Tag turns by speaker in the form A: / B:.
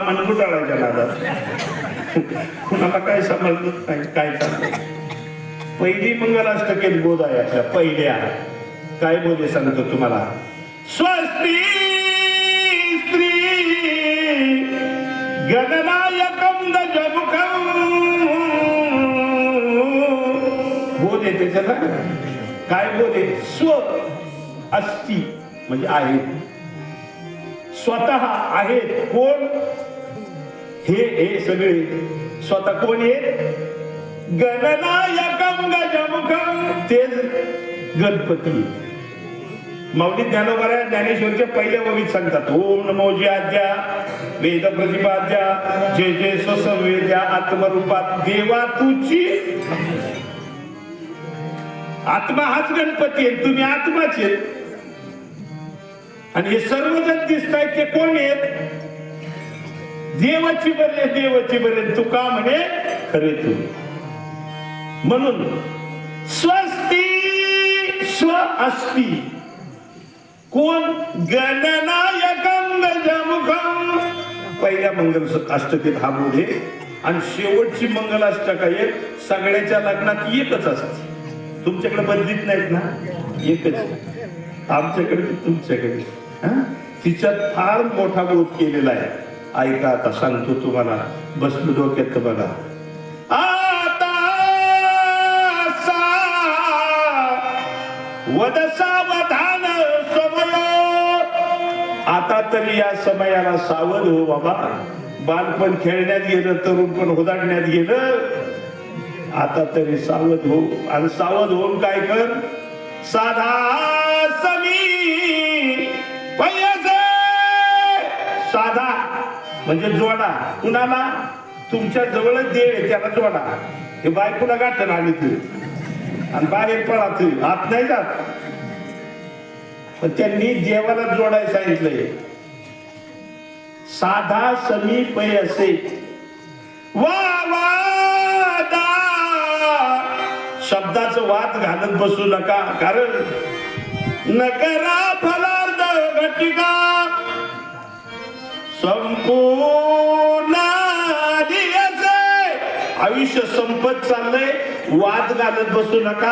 A: मन नादात कुणाला काय समजलं नाही काय चाललंय पहिली मंगलाष्टकेत बोध आहे आपल्या पहिल्या. काय बोधे सांगतो तुम्हाला? स्वस्ती स्त्री गणनायकम दजमुखम बोध येते त्याच्याला काय बोध आहे? स्व अस्ति म्हणजे आहे. स्वतः आहेत कोण? हे हे सगळे. स्वतः कोण येत गणनायकम गजमुखम तेच गणपती. माऊली ज्ञानोबऱ्या ज्ञानेश्वरच्या पहिल्या वगीत सांगतात. ओम नमो जी आद्या वेद प्रतिपाद्या जे जे स्वसंवेद्या आत्मरूपात देवा तुची आत्मा हाच गणपती आहे तुम्ही आत्माचे आणि हे सर्वजण दिसत आहेत ते कोण आहेत? देवाची बरे देवाची बरे तू का म्हणे खरे तू. म्हणून स्वस्ती स्व अस्ति. कोण? गणनायकम गजमुखम पहिल्या मंगल अष्टकीत हा बोधे आणि शेवटची मंगल अष्टका एक सगळ्याच्या लग्नात एकच असते. तुमच्याकडे बदलीत नाहीत ना? एकच. आमच्याकडे तुमच्याकडे. हा? तिच्यात फार मोठा बोध केलेला आहे. ऐका आता सांगतो तुम्हाला. बसलो डोक्यात बघा. आता सा वद सावधान समय. आता तरी या समयाला सावध हो बाबा. बालपण खेळण्यात गेलं तरुण पण होदाडण्यात गेलं. आता तरी सावध हो. आणि सावध होऊन काय कर? साधा समी पया म्हणजे जोडा कुणाला? तुमच्या जवळच देव त्याला जोडा हे बायकोला गाठण आली ते. आणि बाहेर पडा तू. आत नाही जात. पण त्यांनी देवाला जोडाय सांगितलंय. साधा समीप असे. वा वादा शब्दाचं वाद घालत बसू नका. कारण नकरा फलार्थ घटिका. आयुष्य संपत चाललंय. वाद घालत बसू नका.